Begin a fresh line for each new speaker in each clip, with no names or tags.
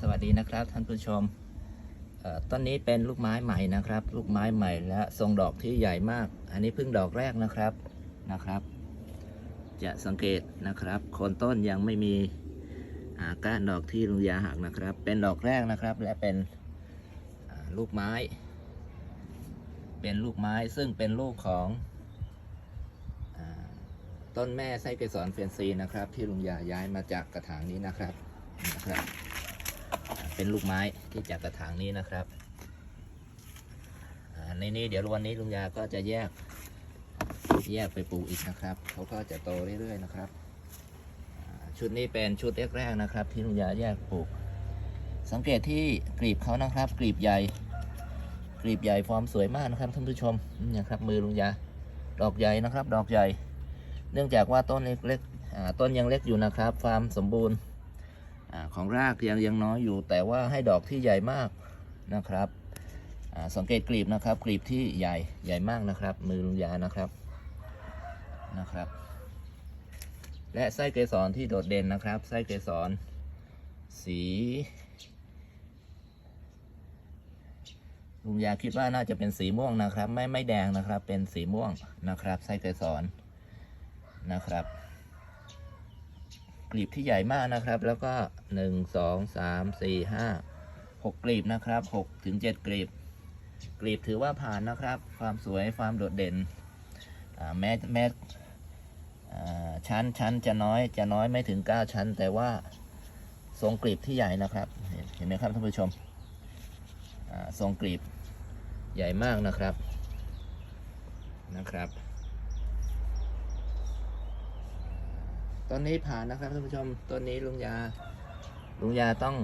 สวัสดีนะครับท่านผู้ชมต้นนี้เป็นลูกไม้ใหม่นะครับ ลูกไม้ใหม่และทรงดอกที่ใหญ่มาก อันนี้เพิ่งดอกแรกนะครับนะครับ จะสังเกตนะครับโคนต้นยังไม่มีาก้านดอกที่ลุงยาหักนะครับ เป็นดอกแรกนะครับ และเป็นลูกไม้ เป็นลูกไม้ซึ่งเป็นลูกของอต้นแม่ไส้เกสรเฟนซีนะครับ ที่ลุงยาย้ายมาจากกระถางนี้นะครับนะครับ เป็นลูกไม้ที่จากกระถางนี้นะครับในนี้เดี๋ยววันนี้ลุงยาก็จะแยก แยกไปปลูกอีกนะครับ เขาก็จะโตเรื่อยๆนะครับชุดนี้เป็นชุดแรกๆนะครับ ที่ลุงยาแยกปลูก สังเกตที่กลีบเขานะครับ กลีบใหญ่ กลีบใหญ่ฟอร์มสวยมากนะครับท่านผู้ชมนี่นะครับมือลุงยาดอกใหญ่นะครับ ดอกใหญ่ เนื่องจากว่าต้นเล็กๆต้นยังเล็กอยู่นะครับฟาร์มสมบูรณ์ อของรากยังยังน้อยอยู่ แต่ว่าให้ดอกที่ใหญ่มากนะครับสังเกตกลีบนะครับ กลีบที่ใหญ่ใหญ่มากนะครับ มือลุงยานะครับนะครับ และไส้เกสรที่โดดเด่นนะครับไส้เกสรสีลุงยาคิดว่าน่าจะเป็นสีม่วงนะครับ ไม่ไม่แดงนะครับ เป็นสีม่วงนะครับไส้เกสรนะครับ กลีบที่ใหญ่มากนะครับ แล้วก็หนึ่งสองสามสี่ห้าหกกลีบนะครับหกถึงเจ็ดกลีบ กลีบถือว่าผ่านนะครับ ความสวยความโดดเด่นแม้แม้อ่ชั้นชั้นจะน้อยจะน้อยไม่ถึงเก้าชั้น แต่ว่าทรงกลีบที่ใหญ่นะครับ เห็นไหมครับท่านผู้ชมทรงกลีบใหญ่มากนะครับนะครับ ต้นนี้ผ่านนะครับท่านผู้ชมต้นนี้ลุงยา ลุงยาต้อง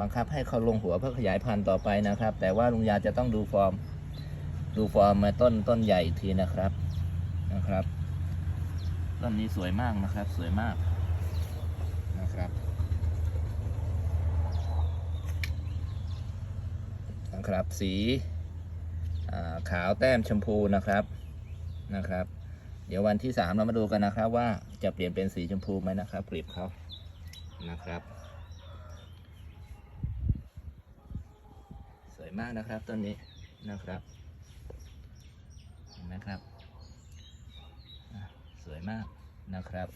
บังคับให้เขาลงหัวเพื่อขยายพันธุ์ต่อไปนะครับ แต่ว่าลุงยาจะต้องดูฟอร์ม ดูฟอร์มมาต้นต้นใหญ่ทีนะครับนะครับ ต้นนี้สวยมากนะครับ สวยมากนะครับนะครับสีขาวแต้มชมพูนะครับนะครับ เดี๋ยววันที่สามเรามาดูกันนะครับ ว่าจะเปลี่ยนเป็นสีชมพูไหมนะครับกลีบเขานะครับ สวยมากนะครับต้นนี้นะครับเห็นไหมครับ สวยมากนะครับ